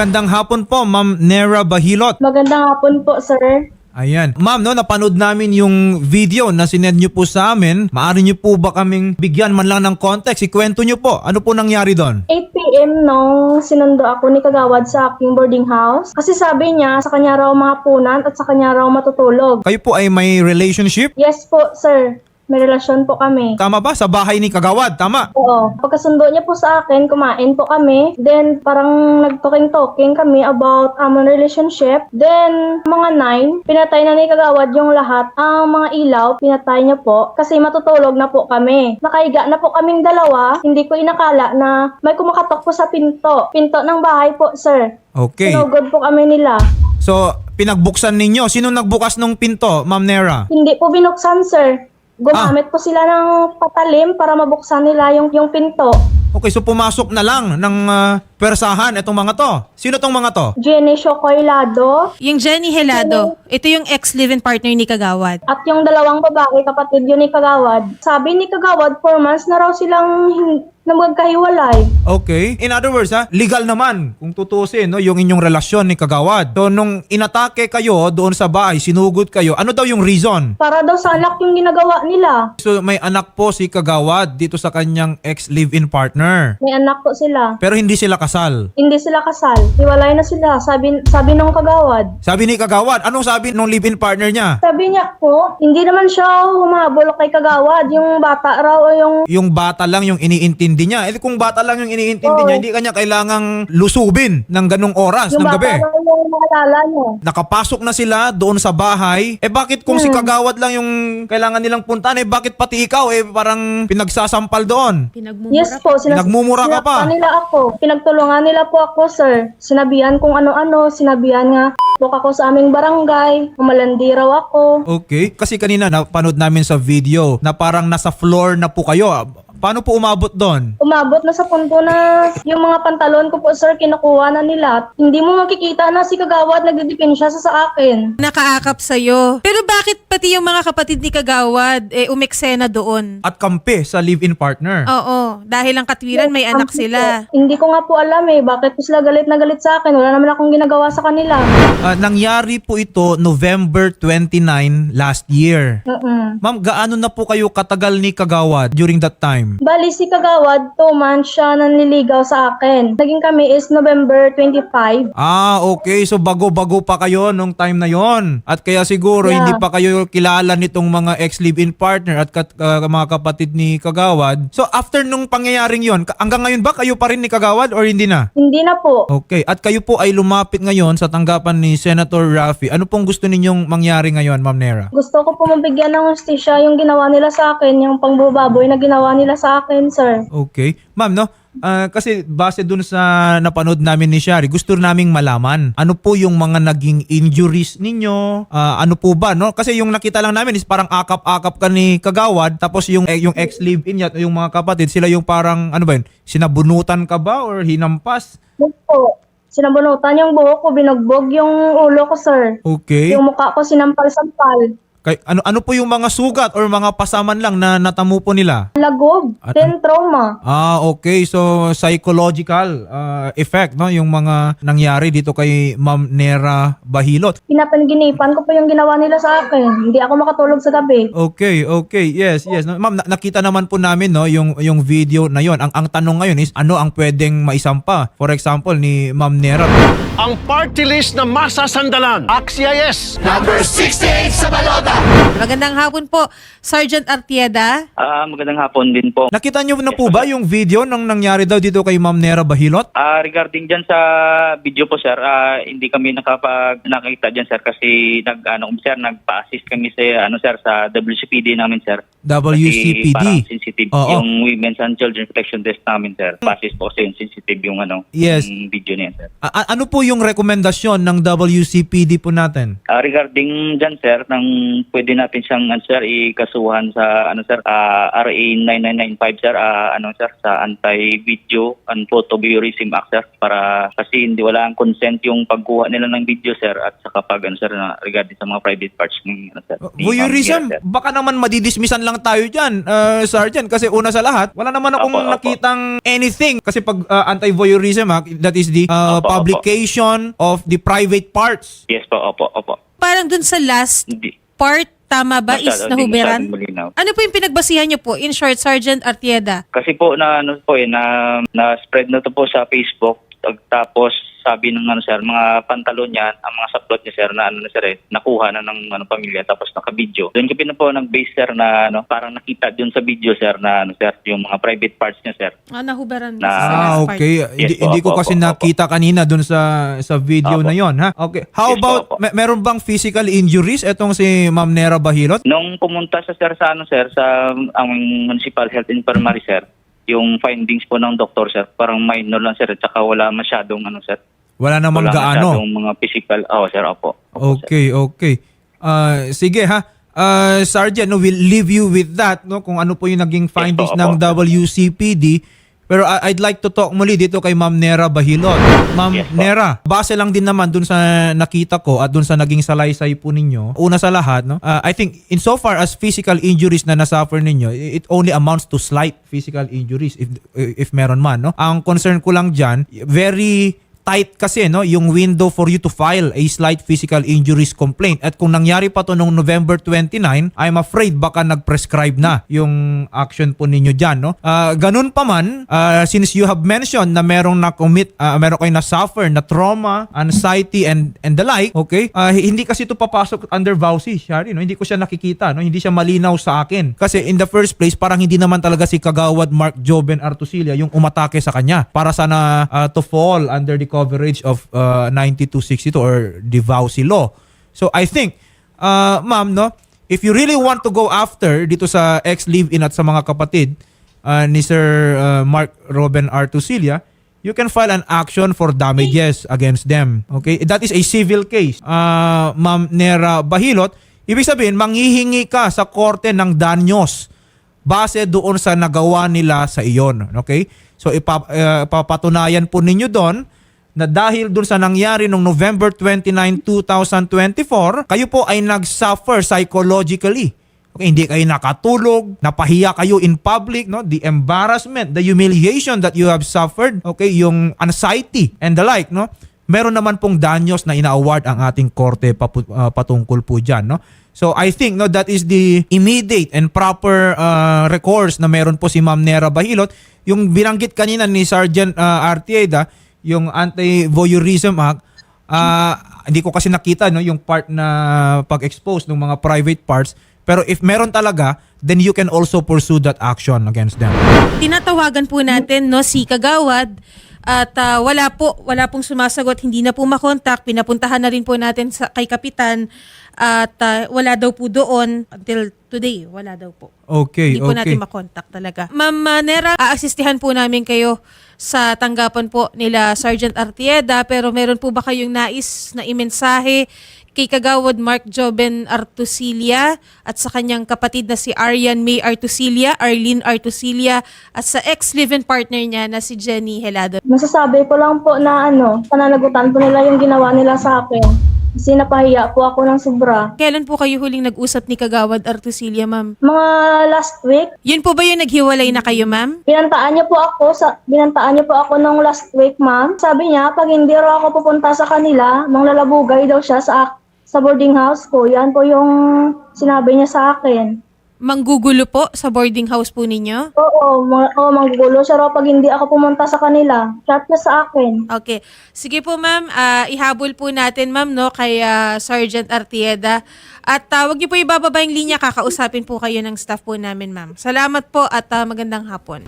Magandang hapon po, Ma'am Nera Bahilot. Magandang hapon po, sir. Ayan. Ma'am, no, napanood namin yung video na sinend nyo po sa amin. Maari nyo po ba kaming bigyan man lang ng context? Ikwento nyo po. Ano po nangyari doon? 8 p.m. nung sinundo ako ni Kagawad sa aking boarding house. Kasi sabi niya, sa kanya raw mga punan at sa kanya raw matutulog. Kayo po ay may relationship? Yes po, sir. May relasyon po kami. Tama ba? Sa bahay ni Kagawad? Tama. Oo. Pagkasundo niya po sa akin, kumain po kami. Then, parang nag-talking-talking kami about among relationship. Then, mga 9, pinatay na ni Kagawad yung lahat. Ang mga ilaw, pinatay niya po. Kasi matutulog na po kami. Nakaiga na po kaming dalawa. Hindi ko inakala na may kumakatok po sa pinto. Pinto ng bahay po, sir. Okay. Sinugod po kami nila. So, pinagbuksan ninyo. Sino nagbukas ng pinto, Ma'am Nera? Hindi po binuksan, sir. Gumamit po sila ng patalim para mabuksan nila yung, yung pinto. Okay, so pumasok na lang ng ah, persahan itong mga to. Sino tong mga to? Jenny Shokoylado Yung Jenny Helado, ito yung ex-live-in partner ni Kagawad. at yung dalawang babae kapatid yun ni Kagawad. Sabi ni Kagawad, 4 months na raw silang hin- na magkahiwalay. Okay. In other words, ha, legal naman kung tutusin no, yung inyong relasyon ni Kagawad. So, nung inatake kayo doon sa bahay, sinugod kayo, ano daw yung reason? Para daw sa anak yung ginagawa nila. So, may anak po si Kagawad dito sa kanyang ex-live-in partner. May anak po sila. Pero hindi sila kasal. Hindi sila kasal. Hiwalay na sila. Sabi, sabi nung Kagawad. Sabi ni Kagawad, anong sabi nung live-in partner niya? Sabi niya po, hindi naman siya humahabol kay Kagawad. Yung bata raw o yung Yung bata lang yung iniintindi niya. Eh kung bata lang yung iniintindi Oo. niya, hindi kanya kailangang lusubin ng ganong oras yung ng bata gabi. raw yung maalala niya. nakapasok na sila doon sa bahay, eh bakit kung si Hmm. Kagawad lang yung kailangan nilang puntahan, eh bakit pati ikaw eh parang pinagsasampal doon? Pinagmumura. Yes po, sinas- Pinagmumura ka pa. nila ako. Pinagtulungan nila po ako, sir. Sinabihan kung ano-ano, sinabihan nga Buk ako sa aming barangay, umalandi raw ako. Okay. Kasi kanina napanood namin sa video na parang nasa floor na po kayo. Paano po umabot doon? Umabot na sa punto na yung mga pantalon ko po, sir, kinukuha na nila. Hindi mo makikita na si Kagawad nagdidepensya sa sa akin. Nakaakap sa'yo. Pero bakit pati yung mga kapatid ni Kagawad eh, umeksena doon? At kampi sa live-in partner. Oo, dahil ang katwiran may anak sila. Hindi ko nga po alam eh, bakit po sila galit na galit sa akin. Wala naman akong ginagawa sa kanila. Ah, nangyari po ito November 29 last year. Mm-mm. Ma'am, gaano na po kayo katagal ni Kagawad during that time? Bali si Kagawad, two months siya nanliligaw sa akin. Naging kami is November 25. Ah, okay. So bago-bago pa kayo nung time na yon. At kaya siguro Yeah. hindi pa kayo kilala nitong mga ex-live-in partner at kat- ka- mga kapatid ni Kagawad. So after nung pangyayaring yon, ka- hanggang ngayon ba kayo pa rin ni Kagawad or hindi na? Hindi na po. Okay. At kayo po ay lumapit ngayon sa tanggapan ni Senator Raffy. Ano pong gusto ninyong mangyari ngayon, Ma'am Nera? Gusto ko po mabigyan ng hustisya yung ginawa nila sa akin, yung pangbubaboy na ginawa nila sa akin, sir. Okay. Ma'am, no? Ah, kasi base dun sa napanood namin ni Shari, gusto naming malaman ano po yung mga naging injuries ninyo, Ah, ano po ba, no? Kasi yung nakita lang namin is parang akap-akap ka ni Kagawad, tapos yung, eh, yung ex-live-in niya, at yung mga kapatid, sila yung parang, ano ba yun, sinabunutan ka ba or hinampas? Yun po. Sinabunutan yung buhok ko, binugbog yung ulo ko, sir. Okay. Yung mukha ko sinampal-sampal. Kay, ano, ano po yung mga sugat or mga pasaman lang na natamo po nila? Lagob. At- Then trauma. Ah, okay. So psychological ah, effect no yung mga nangyari dito kay Ma'am Nera Bahilot. Pinapanginipan ko po yung ginawa nila sa akin. Hindi ako makatulog sa gabi. Okay, okay. Yes, yes. No, Ma'am, na- nakita naman po namin no yung yung video na yon. Ang ang tanong ngayon is ano ang pwedeng maisampa? For example ni Ma'am Nera. ang party list na masasandalan. AXIS! Magandang hapon po, Sergeant Artieda. Ah, magandang hapon din po. Nakita niyo na po ba yung video ng nangyari daw dito kay Ma'am Nera Bahilot? Ah, regarding diyan sa video po sir, ah, hindi kami nakapag nakita diyan sir kasi nag ano sir, nagpa-assist kami sa ano sir sa WCPD namin sir. Kasi parang WCPD. sensitive Oo. yung Women's and Children Protection Test namin sir. Pa-assist po kasi yung sensitive yung ano, Yes. yung video niya sir. A- a- ano po yung rekomendasyon ng WCPD po natin? Ah, regarding diyan sir ng pwede natin siyang ano, sir ikasuhan sa ano sir ah, RA 9995 sir ah, ano sir sa anti-video and photo voyeurism act sir para kasi hindi wala ang consent yung pagkuha nila ng video sir at saka pag ano sir na regarding sa mga private parts ng ano sir. ni Ma'am Voyeurism, sir. baka naman madidismissan lang tayo dyan, uh, Sergeant. Kasi una sa lahat, wala naman akong Opo, opo. nakitang anything. Kasi pag uh, anti-voyeurism, ha, that is the uh, Opo, opo. publication of the private parts. Yes po, opo, opo. Parang dun sa last Hindi. part, tama ba, is Masyado, hindi nahuberan? Ano po yung pinagbasihan niyo po? In short, Sergeant Artieda. Kasi po na ano po eh na na spread na to po sa Facebook Tag- tapos sabi ng ano sir mga pantalon niya ang mga saplot niya sir na ano na sir eh nakuha na ng ano pamilya tapos naka-video. Doon ko pina po nag-base sir na ano parang nakita doon sa video sir na ano sir yung mga private parts niya sir. Ah, nahuberan Na- sa Ah, last part. okay. Yes hindi, po, hindi ko opo, kasi opo, nakita kanina dun sa sa video Opo. na yon ha. Okay. How Yes po, about opo. me- meron bang physical injuries etong si Ma'am Nera Bahilot? Nung pumunta sa sir sa ano sir sa ang Municipal Health Infirmary sir yung findings po ng doktor sir parang minor lang sir at saka wala masyadong ano sir Wala namang wala gaano. masyadong mga physical oh sir opo. Opo, sir. Okay, okay. Ah, sige ha. Ah, Sergeant, no, we'll leave you with that no kung ano po yung naging findings opo. ng WCPD. Pero I- I'd like to talk muli dito kay Ma'am Nera Bahilot. Ma'am Yes. Nera, base lang din naman dun sa nakita ko at dun sa naging salaysay po ninyo. Una sa lahat, no? ah, I think insofar as physical injuries na nasuffer ninyo, it only amounts to slight physical injuries if if meron man, no? Ang concern ko lang diyan, very tight kasi no? Yung window for you to file a slight physical injuries complaint. At kung nangyari pa to noong November 29 I'm afraid baka nag-prescribe na yung action po ninyo diyan no? Ah, ganun pa man ah, since you have mentioned na merong na-commit ah, meron kayo na suffer na trauma anxiety and and the like okay? Ah, hindi kasi to papasok under VAUSI Shari no? Hindi ko siya nakikita no? Hindi siya malinaw sa akin. Kasi in the first place parang hindi naman talaga si Kagawad Mark Joben Artusilia yung umatake sa kanya para sana ah, to fall under the coverage of uh, 9262 or the VAUSI law. So I think, uh, ma'am, no, if you really want to go after dito sa ex-live-in at sa mga kapatid uh, ni Sir uh, Mark Robin Artusilia, you can file an action for damages against them. Okay? That is a civil case. Uh, ma'am Nera Bahilot, ibig sabihin, manghihingi ka sa korte ng danyos base doon sa nagawa nila sa iyon. Okay? So ipa, uh, po ninyo doon na dahil doon sa nangyari noong November 29, 2024, kayo po ay nag-suffer psychologically. Okay, hindi kayo nakatulog, napahiya kayo in public, no? The embarrassment, the humiliation that you have suffered, okay, yung anxiety and the like, no? Meron naman pong danyos na ina-award ang ating korte uh, patungkol po diyan, no? So I think no that is the immediate and proper uh, recourse na meron po si Ma'am Nera Bahilot. Yung binanggit kanina ni Sergeant uh, Artieda, yung Anti-Voyeurism Act, ah, hindi ko kasi nakita no yung part na pag-expose ng mga private parts. Pero if meron talaga, then you can also pursue that action against them. Tinatawagan po natin no si Kagawad at ah, wala po wala pong sumasagot, hindi na po makontak. Pinapuntahan na rin po natin sa kay kapitan at ah, wala daw po doon until today, wala daw po. Okay, Hindi po okay. natin makontak talaga. Ma'am ah, Nera, aasistihan po namin kayo sa tanggapan po nila Sergeant Artieda pero meron po ba kayong nais na imensahe kay Kagawad Mark Joben Artusilia at sa kanyang kapatid na si Arian May Artusilia, Arlene Artusilia at sa ex-live-in partner niya na si Jenny Helado. Masasabi ko lang po na ano, pananagutan po nila yung ginawa nila sa akin. Kasi napahiya po ako ng sobra. Kailan po kayo huling nag-usap ni Kagawad Artusilia, ma'am? Mga last week, Yun po ba yung naghiwalay na kayo, ma'am? Binantaan niya po ako sa binantaan niya po ako nung last week, ma'am. Sabi niya, pag hindi raw ako pupunta sa kanila, manglalabugay daw siya sa ak- sa boarding house ko. Yan po yung sinabi niya sa akin. Manggugulo po sa boarding house po ninyo? Oo, ma- oo, manggugulo siya raw pag hindi ako pumunta sa kanila. Chat niya sa akin. Okay. Sige po ma'am, Ah, ihabol po natin ma'am no kay ah, Sergeant Artieda. At uh, wag niyo po ibababa yung linya, kakausapin po kayo ng staff po namin ma'am. Salamat po at ah, magandang hapon.